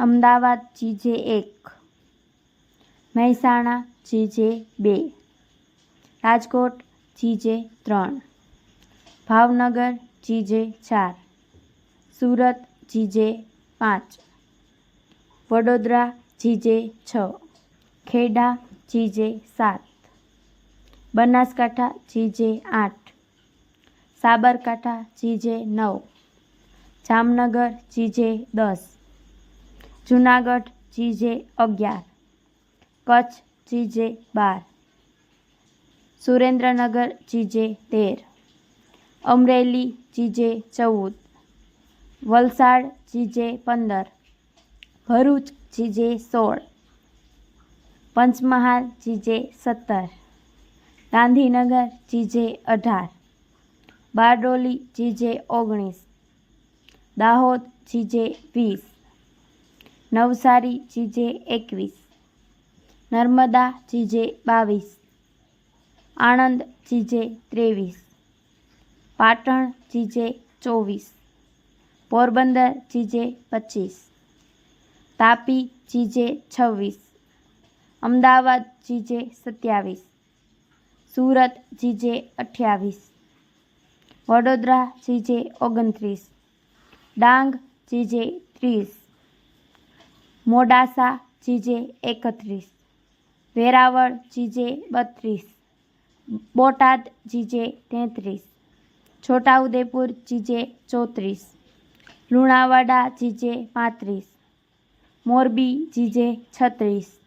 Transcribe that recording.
Ahmedabad GJ એક, Mehsana GJ બે, Rajkot GJ ત્રણ, ભાવનગર જીજે ચાર, સુરત જીજે પાંચ, વડોદરા જીજે છ, ખેડા જીજે સાત, બનાસકાંઠા જીજે આઠ, સાબરકાંઠા જીજે નવ, જામનગર જીજે દસ જુનાગઢ, ચીજે અગિયાર. કચ્છ જીજે બાર. સુરેન્દ્રનગર જીજે તેર. અમરેલી જીજે ચૌદ. વલસાડ, ચીજે પંદર. ભરૂચ જીજે સોળ. પંચમહાલ જીજે સત્તર. ગાંધીનગર જીજે અઢાર. બારડોલી, ચીજે ઓગણીસ. દાહોદ જીજે વીસ. નવસારી જીજે એકવીસ. નર્મદા જીજે બાવીસ. આણંદ જીજે ત્રેવીસ. પાટણ જીજે ચોવીસ. પોરબંદર જીજે પચીસ. તાપી જીજે છવ્વીસ. અમદાવાદ જીજે સત્યાવીસ. સુરત જીજે અઠ્યાવીસ. વડોદરા જીજે ઓગણત્રીસ. ડાંગ જીજે ત્રીસ. મોડાસા જીજે એકત્રીસ. વેરાવળ જીજે બત્રીસ. બોટાદ જીજે તેત્રીસ. છોટાઉદેપુર જીજે ચોત્રીસ. લુણાવાડા જીજે પાંત્રીસ. મોરબી જીજે છત્રીસ.